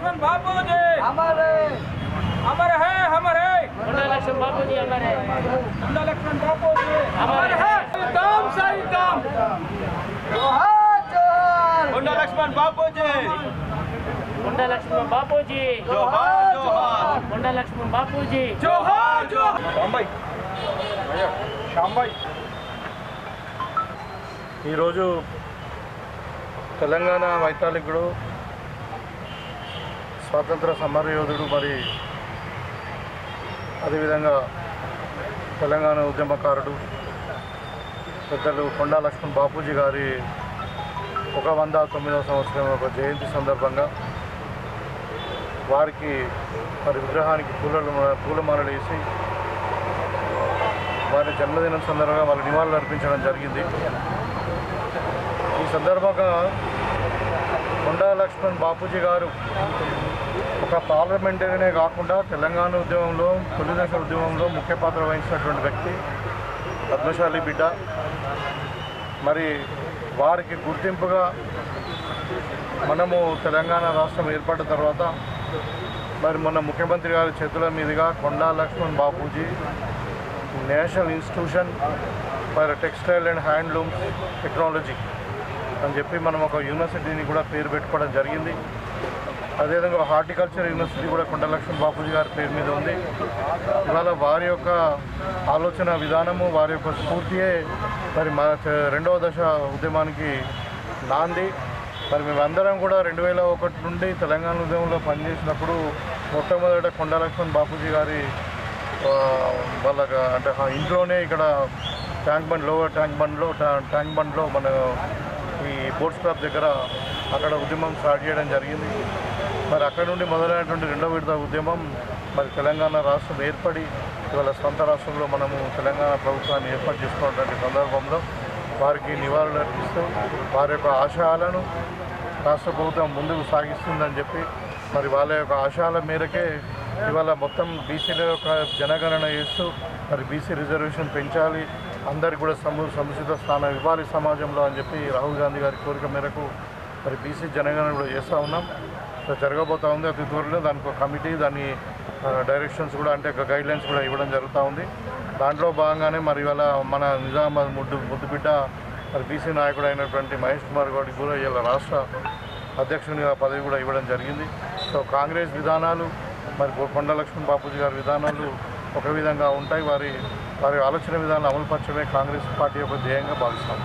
लक्ष्मण बापू जी अमर है अमर है। मुंडा लक्ष्मण बापू जी अमर है। मुंडा लक्ष्मण बापू जी मुंडा लक्ष्मण बापू जी मुंडा लक्ष्मण बापू जी जोहार। श्याम भाई श्याम भाई ఈరోజు తెలంగాణ స్వాతంత్ర సమరయోధుడు మరి అదేవిధంగా తెలంగాణ ఉద్యమకారుడు పెద్దలు కొండా లక్ష్మణ్ బాపూజీ గారి ఒక వంద తొమ్మిదవ సంవత్సరం ఒక జయంతి సందర్భంగా వారికి వారి విగ్రహానికి పూలలు పూలమాలలు వేసి వారి జన్మదినం సందర్భంగా వాళ్ళ నివాళులు అర్పించడం జరిగింది. ఈ సందర్భంగా కొండా లక్ష్మణ్ బాపూజీ గారు ఒక పార్లమెంటరీనే కాకుండా తెలంగాణ ఉద్యమంలో తొలిదశ ఉద్యమంలో ముఖ్య పాత్ర వహించినటువంటి వ్యక్తి పద్మశాలి బిడ్డ. మరి వారికి గుర్తింపుగా మనము తెలంగాణ రాష్ట్రం ఏర్పడిన తర్వాత మరి మొన్న ముఖ్యమంత్రి గారి చేతుల మీదుగా Konda Laxman Bapuji national institution for textile and handlooms technology అని చెప్పి మనం ఒక యూనివర్సిటీని కూడా పేరు పెట్టుకోవడం జరిగింది. అదేవిధంగా హార్టికల్చర్ యూనివర్సిటీ కూడా కొండలక్ష్మి బాపూజీ గారి పేరు మీద ఉంది. ఇవాళ వారి యొక్క ఆలోచన విధానము వారి యొక్క స్ఫూర్తియే మరి మా రెండవ దశ ఉద్యమానికి నాంది. మరి మేమందరం కూడా రెండు వేల ఒకటి నుండి తెలంగాణ ఉద్యమంలో పనిచేసినప్పుడు మొట్టమొదట కొండలక్ష్మణ్ బాపూజీ గారి వాళ్ళ అంటే ఇంట్లోనే ఇక్కడ ట్యాంక్ బండ్ లోవర్ ట్యాంక్ బండ్లో ట్యాంక్ బండ్లో మన ఈ బోట్స్ క్లబ్ దగ్గర అక్కడ ఉద్యమం స్టార్ట్ చేయడం జరిగింది. మరి అక్కడ నుండి మొదలైనటువంటి రెండో విడత ఉద్యమం మరి తెలంగాణ రాష్ట్రం ఏర్పడి ఇవాళ సొంత రాష్ట్రంలో మనము తెలంగాణ ప్రభుత్వాన్ని ఏర్పాటు చేసుకున్నటువంటి సందర్భంలో వారికి నివారణ అర్పిస్తూ వారి యొక్క ఆశయాలను రాష్ట్ర ప్రభుత్వం ముందుకు సాగిస్తుందని చెప్పి మరి వాళ్ళ యొక్క ఆశయాల మేరకే ఇవాళ మొత్తం బీసీల యొక్క జనగణన చేస్తూ మరి బీసీ రిజర్వేషన్ పెంచాలి అందరికి కూడా సము సముచిత స్థానం ఇవ్వాలి సమాజంలో అని చెప్పి రాహుల్ గాంధీ గారి కోరిక మేరకు మరి బీసీ జనగణన కూడా చేస్తూ ఉన్నాం. సో ఉంది అతి త్వరలో. దానికి ఒక కమిటీ దాని డైరెక్షన్స్ కూడా అంటే ఒక గైడ్ లైన్స్ కూడా ఇవ్వడం జరుగుతూ ఉంది. దాంట్లో భాగంగానే మరి ఇవాళ మన నిజామాబాద్ ముద్దు ముద్దుబిడ్డ మరి బీసీ నాయకుడు అయినటువంటి మహేష్ కుమార్ గౌడ్కి కూడా ఇలా రాష్ట్ర అధ్యక్షునిగా పదవి కూడా ఇవ్వడం జరిగింది. సో కాంగ్రెస్ విధానాలు మరి కొండ లక్ష్మణ్ బాపూజీ గారి విధానాలు ఒక విధంగా ఉంటాయి. వారి వారి ఆలోచన విధానాలు అమలుపరచడమే కాంగ్రెస్ పార్టీ యొక్క ధ్యేయంగా భావిస్తాం.